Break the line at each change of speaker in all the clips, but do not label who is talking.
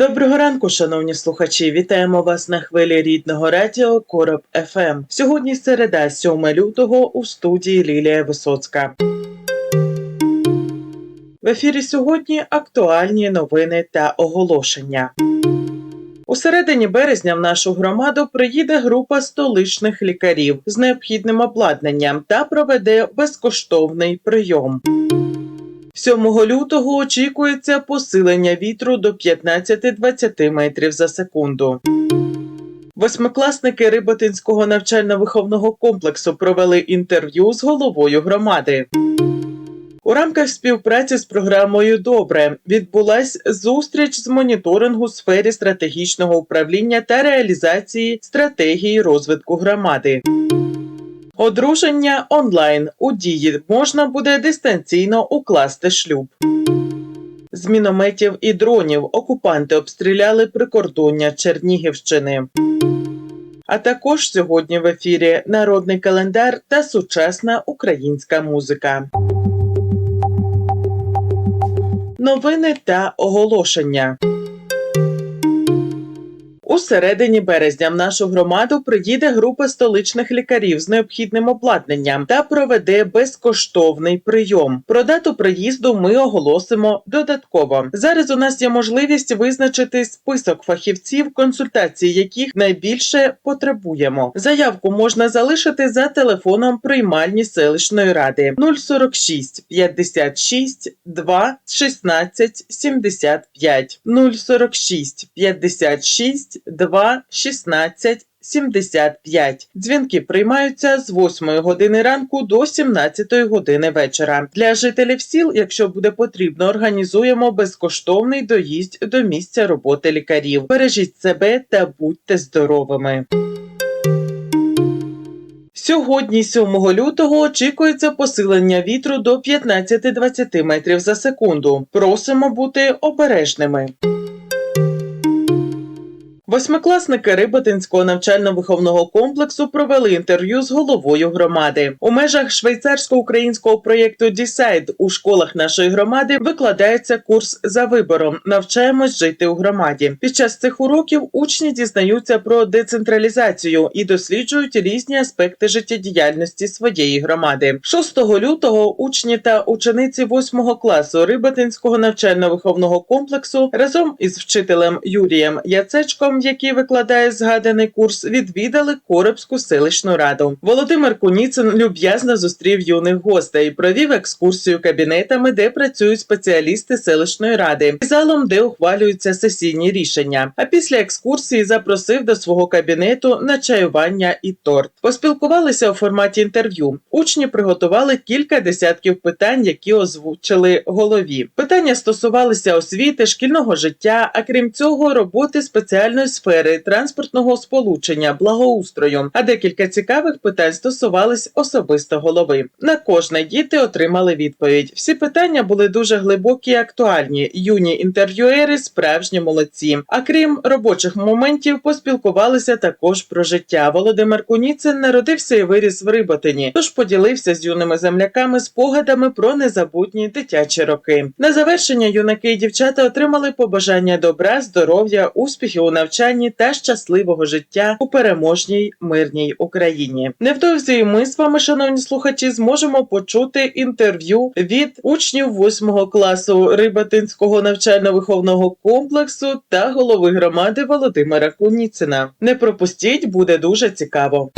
Доброго ранку, шановні слухачі. Вітаємо вас на хвилі рідного радіо Короб ФМ. Сьогодні середа, 7 лютого у студії Лілія Висоцька. В ефірі сьогодні актуальні новини та оголошення. У середині березня в нашу громаду приїде група столичних лікарів з необхідним обладнанням та проведе безкоштовний прийом. 7 лютого очікується посилення вітру до 15-20 метрів за секунду. Восьмикласники Рибатинського навчально-виховного комплексу провели інтерв'ю з головою громади. У рамках співпраці з програмою Добре відбулась зустріч з моніторингу сфері стратегічного управління та реалізації стратегії розвитку громади. Одруження онлайн у дії можна буде дистанційно укласти шлюб. З мінометів і дронів окупанти обстріляли прикордоння Чернігівщини. А також сьогодні в ефірі народний календар та сучасна українська музика. Новини та оголошення. У середині березня в нашу громаду приїде група столичних лікарів з необхідним обладнанням та проведе безкоштовний прийом. Про дату приїзду ми оголосимо додатково. Зараз у нас є можливість визначити список фахівців, консультації яких найбільше потребуємо. Заявку можна залишити за телефоном приймальні селищної ради 046 56 2 16 75 046 56 2 16 75. Дзвінки приймаються з 8 години ранку до 17 години вечора. Для жителів сіл, якщо буде потрібно, організуємо безкоштовний доїзд до місця роботи лікарів. Бережіть себе та будьте здоровими. Сьогодні, 7 лютого, очікується посилення вітру до 15-20 метрів за секунду. Просимо бути обережними. Восьмикласники Рибатинського навчально-виховного комплексу провели інтерв'ю з головою громади. У межах швейцарсько-українського проєкту Дісайд у школах нашої громади викладається курс за вибором. Навчаємось жити у громаді. Під час цих уроків учні дізнаються про децентралізацію і досліджують різні аспекти життєдіяльності своєї громади. 6 лютого учні та учениці 8 класу Рибатинського навчально-виховного комплексу разом із вчителем Юрієм Яцечком який викладає згаданий курс, відвідали Коробську селищну раду. Володимир Куніцин люб'язно зустрів юних гостей, провів екскурсію кабінетами, де працюють спеціалісти селищної ради, і залом, де ухвалюються сесійні рішення. А після екскурсії запросив до свого кабінету на чаювання і торт. Поспілкувалися у форматі інтерв'ю. Учні приготували кілька десятків питань, які озвучили голові. Питання стосувалися освіти, шкільного життя, а крім цього, роботи спеціальної сфери транспортного сполучення, благоустрою. А декілька цікавих питань стосувались особисто голови. На кожне діти отримали відповідь. Всі питання були дуже глибокі і актуальні. Юні інтерв'юери справжні молодці. А крім робочих моментів, поспілкувалися також про життя. Володимир Куніцин народився і виріс в Риботині, тож поділився з юними земляками спогадами про незабутні дитячі роки. На завершення юнаки і дівчата отримали побажання добра, здоров'я, успіхів у навчанні та щасливого життя у переможній мирній Україні. Невдовзі ми з вами, шановні слухачі, зможемо почути інтерв'ю від учнів 8 класу Рибатинського навчально-виховного комплексу та голови громади Володимира Куніцина. Не пропустіть, буде дуже цікаво.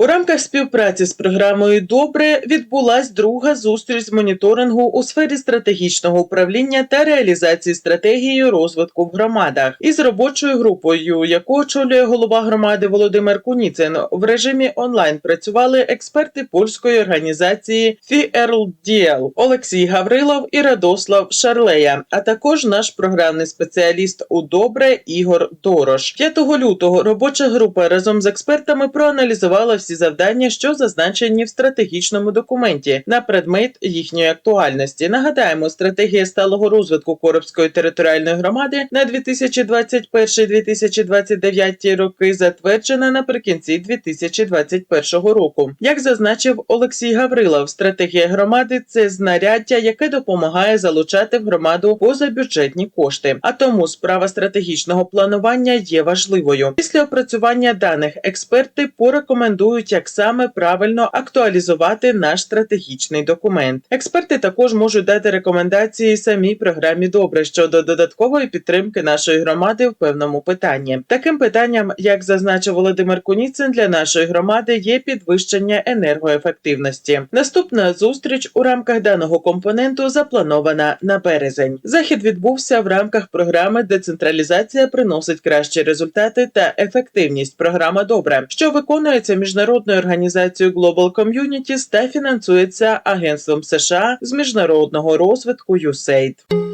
У рамках співпраці з програмою Добре відбулась друга зустріч з моніторингу у сфері стратегічного управління та реалізації стратегії розвитку в громадах із робочою групою, яку очолює голова громади Володимир Куніцин. В режимі онлайн працювали експерти польської організації FIRLDL Олексій Гаврилов і Радослав Шарлея, а також наш програмний спеціаліст у Добре Ігор Дорош. 5 лютого робоча група разом з експертами проаналізувала всі завдання, що зазначені в стратегічному документі на предмет їхньої актуальності. Нагадаємо, стратегія сталого розвитку Коробської територіальної громади на 2021-2029 роки затверджена наприкінці 2021 року. Як зазначив Олексій Гаврилов, стратегія громади це знаряддя, яке допомагає залучати в громаду позабюджетні кошти. А тому справа стратегічного планування є важливою. Після опрацювання даних експерти порекомендують, як саме правильно актуалізувати наш стратегічний документ. Експерти також можуть дати рекомендації самій програмі добре щодо додаткової підтримки нашої громади в певному питанні. Таким питанням, як зазначив Володимир Куніцин, для нашої громади є підвищення енергоефективності. Наступна зустріч у рамках даного компоненту запланована на березень. Захід відбувся в рамках програми Децентралізація приносить кращі результати та ефективність. Програма добре, що виконується міжнародною організацією Global Communities та фінансується Агентством США з міжнародного розвитку USAID.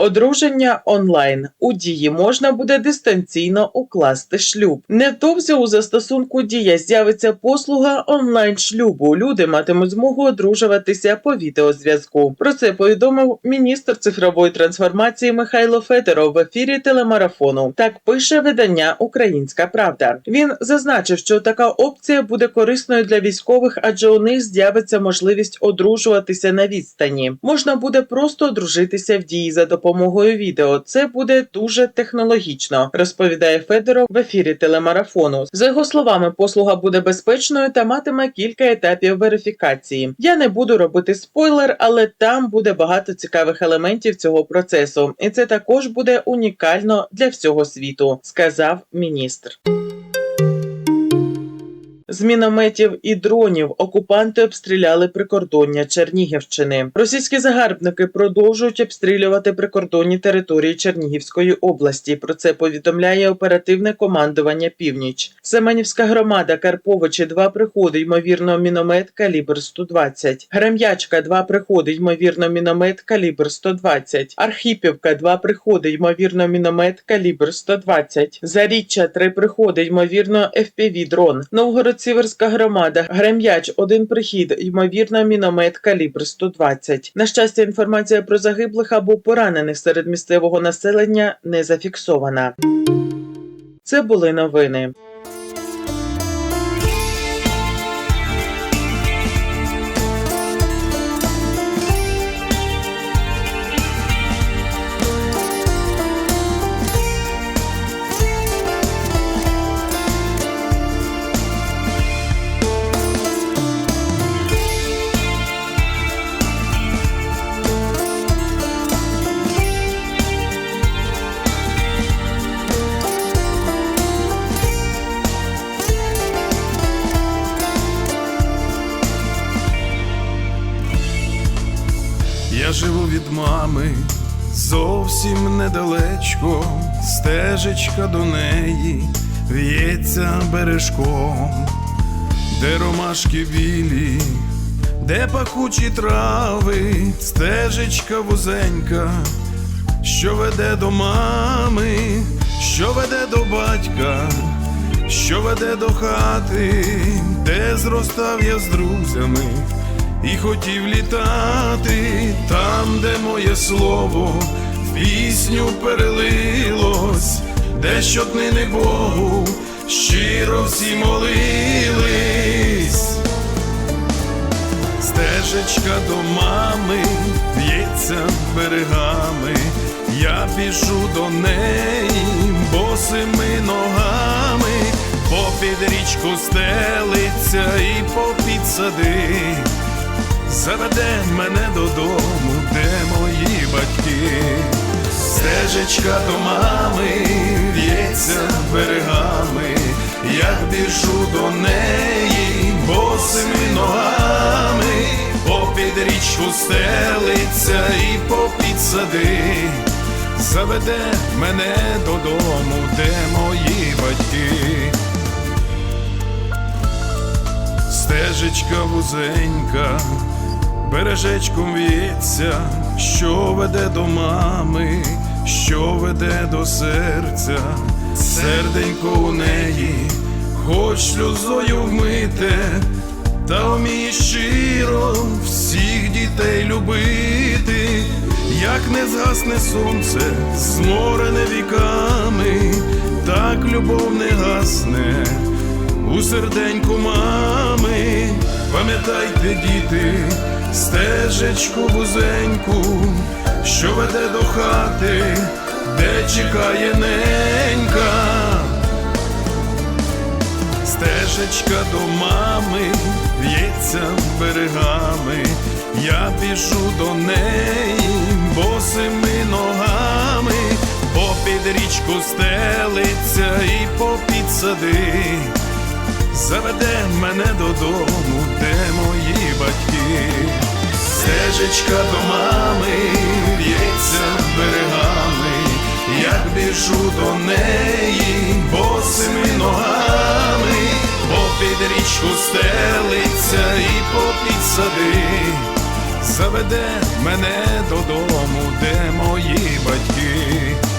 Одруження онлайн у дії можна буде дистанційно укласти шлюб. Невдовзі у застосунку дія з'явиться послуга онлайн шлюбу. Люди матимуть змогу одружуватися по відеозв'язку. Про це повідомив міністр цифрової трансформації Михайло Федоров в ефірі телемарафону. Так пише видання Українська Правда. Він зазначив, що така опція буде корисною для військових, адже у них з'явиться можливість одружуватися на відстані. Можна буде просто одружитися в дії за допомогою відео. Це буде дуже технологічно, розповідає Федоров в ефірі телемарафону. За його словами, послуга буде безпечною та матиме кілька етапів верифікації. Я не буду робити спойлер, але там буде багато цікавих елементів цього процесу, і це також буде унікально для всього світу, сказав міністр. З мінометів і дронів окупанти обстріляли прикордоння Чернігівщини. Російські загарбники продовжують обстрілювати прикордонні території Чернігівської області. Про це повідомляє оперативне командування Північ. Семенівська громада Карповичі два приходи, ймовірно, міномет калібр 120. Грем'ячка два приходи, ймовірно, міномет калібр 120. Архіпівка два приходи, ймовірно, міномет калібр 120. Заріччя три приходи, ймовірно, FPV дрон. Новгород Сіверська громада, Грем'яч, один прихід, ймовірно, міномет калібр 120. На щастя, інформація про загиблих або поранених серед місцевого населення не зафіксована. Це були новини.
Живу від мами. Зовсім недалечко, стежечка до неї в'ється бережком, де ромашки білі, де пахучі трави, стежечка вузенька, що веде до мами, що веде до батька, що веде до хати, де зростав я з друзями і хотів літати там, де моє слово в пісню перелилось, де щоднини Богу щиро всі молились. Стежечка до мами в'ється берегами, я біжу до неї босими ногами, попід річку стелиться і попід сади, заведе мене додому, де мої батьки. Стежечка до мами в'ється берегами, як біжу до неї, босими ногами, попід річку стелиться і попід сади, заведе мене додому, де мої батьки. Стежечка вузенька, бережечком в'ється, що веде до мами, що веде до серця, серденько у неї, хоч сльозою вмите, та вміє щиро всіх дітей любити, як не згасне сонце, зморене віками, так любов не гасне у серденьку мами, пам'ятайте, діти, стежечку вузеньку, що веде до хати, де чекає ненька. Стежечка до мами в'ється берегами, я біжу до неї босими ногами, попід річку стелиться і попід сади, заведе мене додому, де мої батьки. Стежечка до мами в'ється берегами, як біжу до неї босими ногами, попід річку стелиться і попід сади, заведе мене додому, де мої батьки.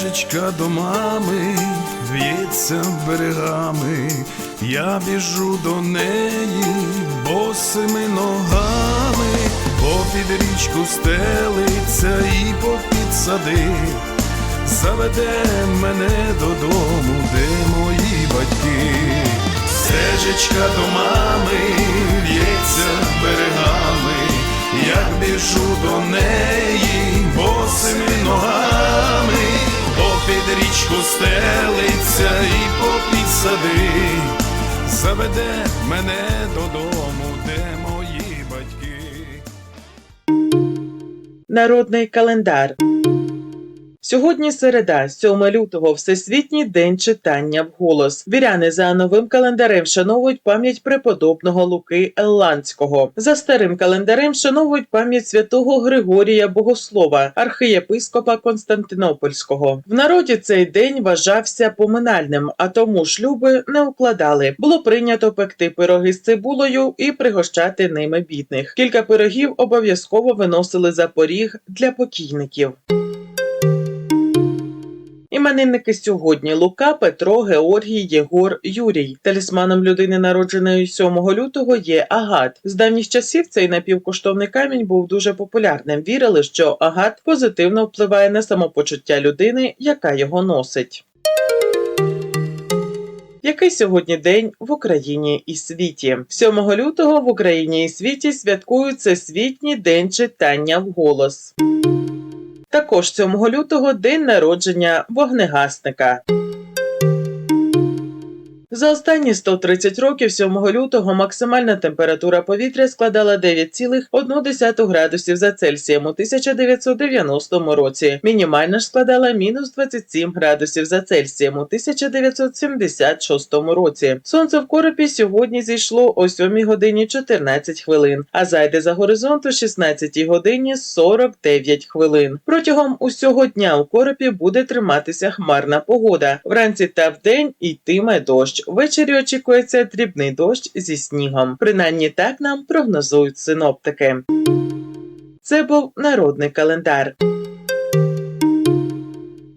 Стежечка до мами в'ється берегами, я біжу до неї босими ногами, попід річку стелиться і попід сади, заведе мене додому, де мої батьки. Стежечка до мами в'ється берегами, як біжу до неї босими ногами, стелиться і попід сади, заведе мене додому, де мої батьки.
Народний календар. Сьогодні середа, 7 лютого, Всесвітній день читання вголос. Віряни за новим календарем вшановують пам'ять преподобного Луки Елландського. За старим календарем вшановують пам'ять святого Григорія Богослова, архієпископа Константинопольського. В народі цей день вважався поминальним, а тому шлюби не укладали. Було прийнято пекти пироги з цибулею і пригощати ними бідних. Кілька пирогів обов'язково виносили за поріг для покійників. Іменинники сьогодні Лука, Петро, Георгій, Єгор, Юрій. Талісманом людини, народженої 7 лютого, є агат. З давніх часів цей напівкоштовний камінь був дуже популярним. Вірили, що агат позитивно впливає на самопочуття людини, яка його носить. Який сьогодні день в Україні і світі? 7 лютого в Україні і світі святкують Всесвітній день читання вголос. Також 7 лютого день народження вогнегасника. За останні 130 років 7 лютого максимальна температура повітря складала 9,1 градусів за Цельсієм у 1990 році. Мінімальна ж складала мінус 27 градусів за Цельсієм у 1976 році. Сонце в коропі сьогодні зійшло о 7 годині 14 хвилин, а зайде за горизонт о 16 годині 49 хвилин. Протягом усього дня у коропі буде триматися хмарна погода. Вранці та вдень йтиме дощ. Ввечері очікується дрібний дощ зі снігом. Принаймні так нам прогнозують синоптики. Це був народний календар.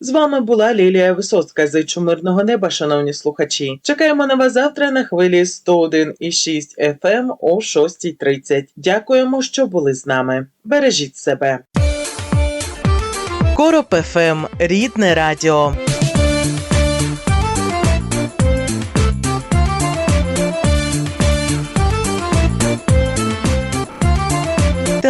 З вами була Лілія Висоцька. Зичу мирного неба, шановні слухачі. Чекаємо на вас завтра на хвилі 101,6 FM о 6.30. Дякуємо, що були з нами. Бережіть себе.
Короб ФМ Рідне Радіо.